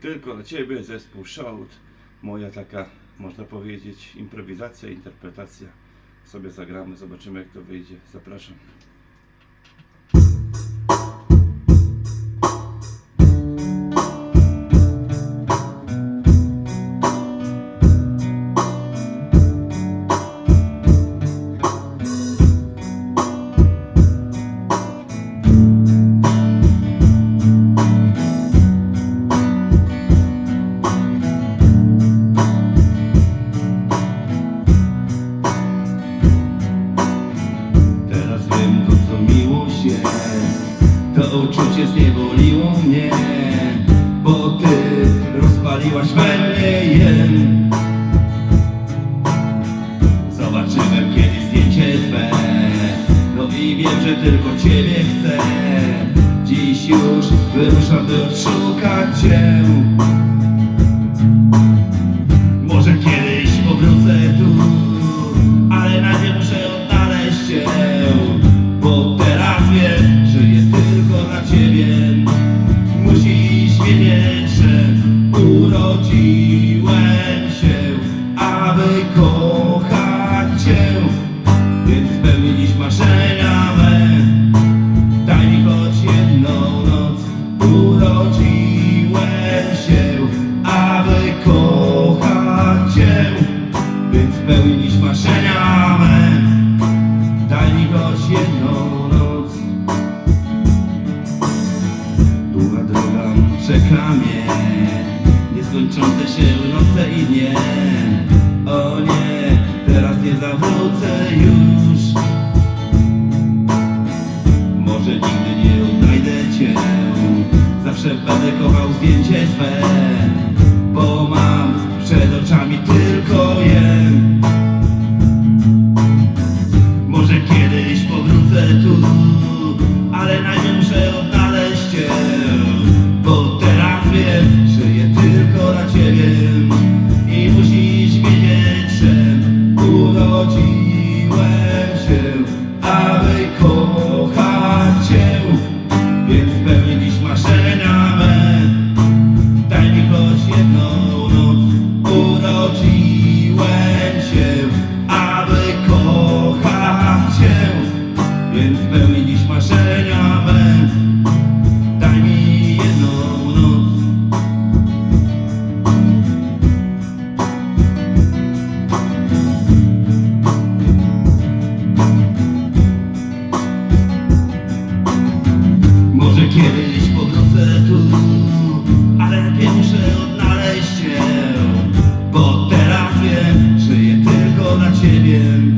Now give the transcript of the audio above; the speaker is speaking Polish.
Tylko dla Ciebie zespół Shout. Moja taka, można powiedzieć, improwizacja, interpretacja. Sobie zagramy, zobaczymy jak to wyjdzie. Zapraszam. Uczucie zniewoliło mnie Bo ty rozpaliłaś we mnie jen. Zobaczyłem kiedyś zdjęcie twe. No i wiem, że tylko ciebie chcę. Dziś już wyruszam by odszukać cię urodziłem się, aby kochać cię, więc spełni dziś marzenia me. Daj mi choć jedną noc. Urodziłem się, aby kochać Cię. Więc spełnić marzenia me. Daj mi choć jedną noc. Długa droga czeka mnie kończące się noce i nie O nie, teraz nie zawrócę już. Może nigdy nie odnajdę cię. Zawsze będę kochał zdjęcie swe Bo mam przed oczami ty choć jedną noc urodził. 街边